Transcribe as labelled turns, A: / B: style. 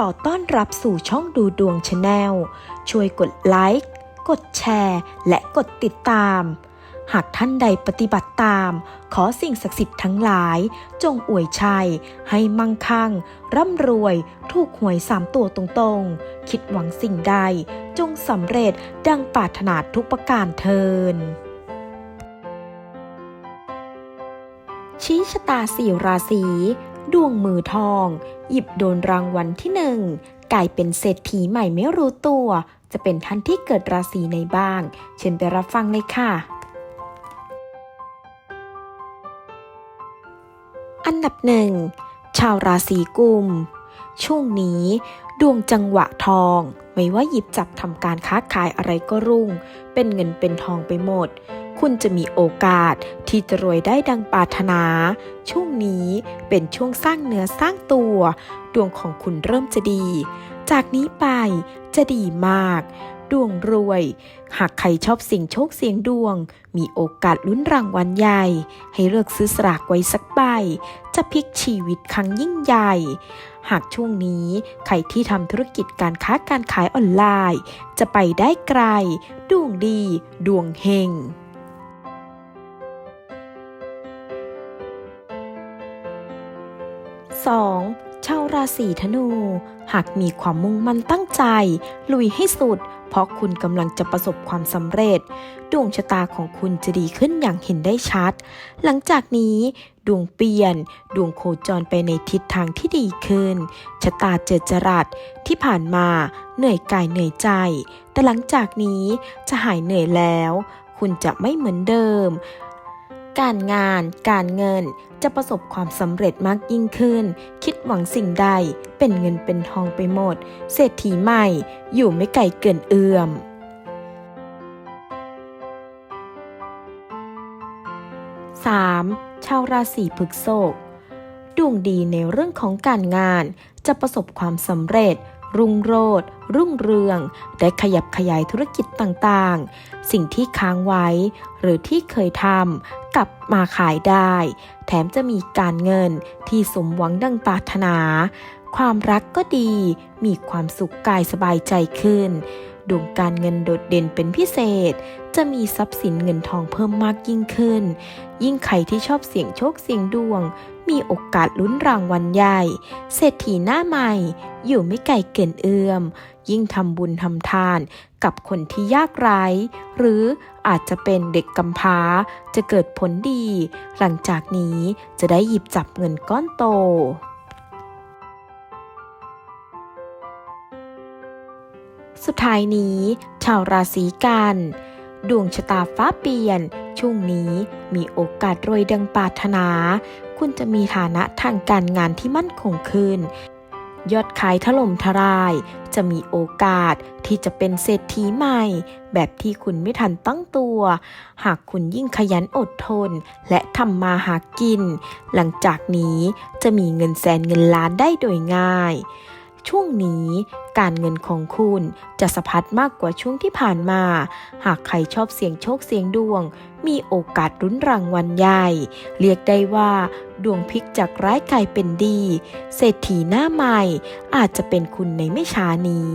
A: ขอต้อนรับสู่ช่องดูดวงชาแนล ช่วยกดไลค์ กดแชร์ และกดติดตาม หากท่านใดปฏิบัติตาม ขอสิ่งศักดิ์สิทธิ์ทั้งหลาย จงอวยชัย ให้มั่งคั่ง ร่ำรวย ถูกหวยสามตัวตรงๆ คิดหวังสิ่งใด จงสำเร็จดังปรารถนาทุกประการเทินชี้ชะตาสี่ราศี ดวงมือทอง หยิบโดนรางวัลที่หนึ่งกลายเป็นเศรษฐีใหม่ไม่รู้ตัว จะเป็นท่านที่เกิดราศีในบ้าง เชิญไปรับฟังเลยค่ะ อันดับหนึ่งชาวราศีกุม ช่วงนี้ดวงจังหวะทอง ไม่ว่าหยิบจับทำการค้าขายอะไรก็รุ่ง เป็นเงินเป็นทองไปหมด คุณจะมีโอกาสที่จะรวยได้ดังปรารถนา ช่วงนี้เป็นช่วงสร้างเนื้อสร้างตัว ดวงของคุณเริ่มจะดี จากนี้ไปจะดีมาก ดวงรวย หากใครชอบเสี่ยงโชคเสี่ยงดวง มีโอกาสลุ้นรางวัลใหญ่ ให้เลือกซื้อสลากไว้สักใบ จะพลิกชีวิตครั้งยิ่งใหญ่หากช่วงนี้ใครที่ทำธุรกิจการค้าการขายออนไลน์ จะไปได้ไกล ดวงดี ดวงเฮง 2. ชาวราศีธนู หากมีความมุ่งมั่นตั้งใจ ลุยให้สุด เพราะคุณกำลังจะประสบความสำเร็จ ดวงชะตาของคุณจะดีขึ้นอย่างเห็นได้ชัด หลังจากนี้ดวงเปลี่ยน ดวงโคจรไปในทิศทางที่ดีขึ้น ชะตาเจอจรัสที่ผ่านมาเหนื่อยกายเหนื่อยใจ แต่หลังจากนี้จะหายเหนื่อยแล้ว คุณจะไม่เหมือนเดิม การงาน การเงิน จะประสบความสำเร็จมากยิ่งขึ้น คิดหวังสิ่งใด เป็นเงินเป็นทองไปหมด เศรษฐีใหม่ อยู่ไม่ไกลเกินเอื้อม 3. ชาวราศีพฤษภดวงดีในเรื่องของการงาน จะประสบความสำเร็จ รุ่งโรจน์รุ่งเรือง ได้ขยับขยายธุรกิจต่างๆ สิ่งที่ค้างไว้ หรือที่เคยทำกลับมาขายได้ แถมจะมีการเงินที่สมหวังดังปรารถนา ความรักก็ดี มีความสุขกายสบายใจขึ้น ดวงการเงินโดดเด่นเป็นพิเศษ จะมีทรัพย์สินเงินทองเพิ่มมากยิ่งขึ้น ยิ่งใครที่ชอบเสี่ยงโชคเสี่ยงดวง มีโอกาสลุ้นรางวัลใหญ่ เศรษฐีหน้าใหม่ อยู่ไม่ไกลเกินเอื้อม ยิ่งทำบุญทำทานกับคนที่ยากไร้ หรืออาจจะเป็นเด็กกำพร้า จะเกิดผลดี หลังจากนี้จะได้หยิบจับเงินก้อนโตสุดท้ายนี้ ชาวราศีกัน ดวงชะตาฟ้าเปลี่ยน ช่วงนี้มีโอกาสรวยดังปรารถนา คุณจะมีฐานะทางการงานที่มั่นคงขึ้น ยอดขายถล่มทลาย จะมีโอกาสที่จะเป็นเศรษฐีใหม่ แบบที่คุณไม่ทันตั้งตัว หากคุณยิ่งขยันอดทน และทำมาหากิน หลังจากนี้จะมีเงินแสนเงินล้านได้โดยง่าย ช่วงนี้การเงินของคุณจะสะพัดมากกว่าช่วงที่ผ่านมา หากใครชอบเสี่ยงโชคเสี่ยงดวง มีโอกาสรุ้นรางวัลใหญ่ เรียกได้ว่า ดวงพลิกจากร้ายกลายเป็นดี เศรษฐีหน้าใหม่อาจจะเป็นคุณในไม่ช้านี้